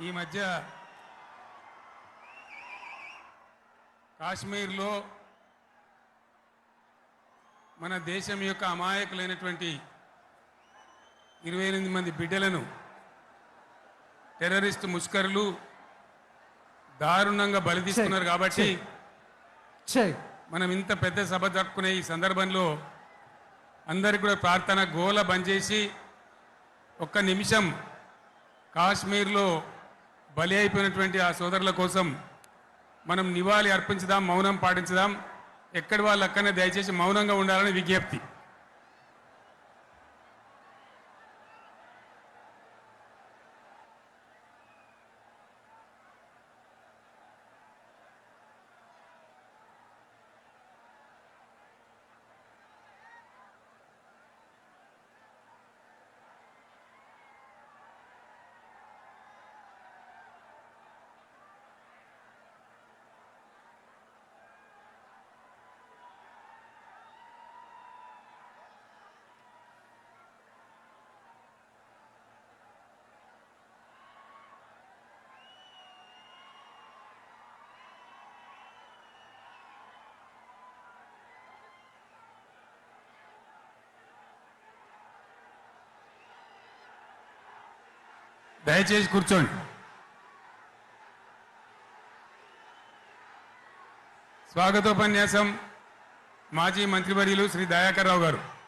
ఈ మధ్య కాశ్మీర్లో మన దేశం యొక్క అమాయకులైనటువంటి ఇరవై ఎనిమిది మంది బిడ్డలను టెర్రరిస్ట్ ముష్కరులు దారుణంగా బలి తీసుకున్నారు కాబట్టి మనం ఇంత పెద్ద సభ జరుపుకునే ఈ సందర్భంలో అందరికి కూడా ప్రార్థన గోల బంద్ చేసి ఒక్క నిమిషం కాశ్మీర్లో బలి అయిపోయినటువంటి ఆ సోదరుల కోసం మనం నివాళి అర్పించుదాం మౌనం పాటించుదాం. ఎక్కడి వాళ్ళు అక్కడనే దయచేసి మౌనంగా ఉండాలని విజ్ఞప్తి. దయచేసి కూర్చోండి. స్వాగతోపన్యాసం మాజీ మంత్రివర్యులు శ్రీ దయాకర్ రావు గారు.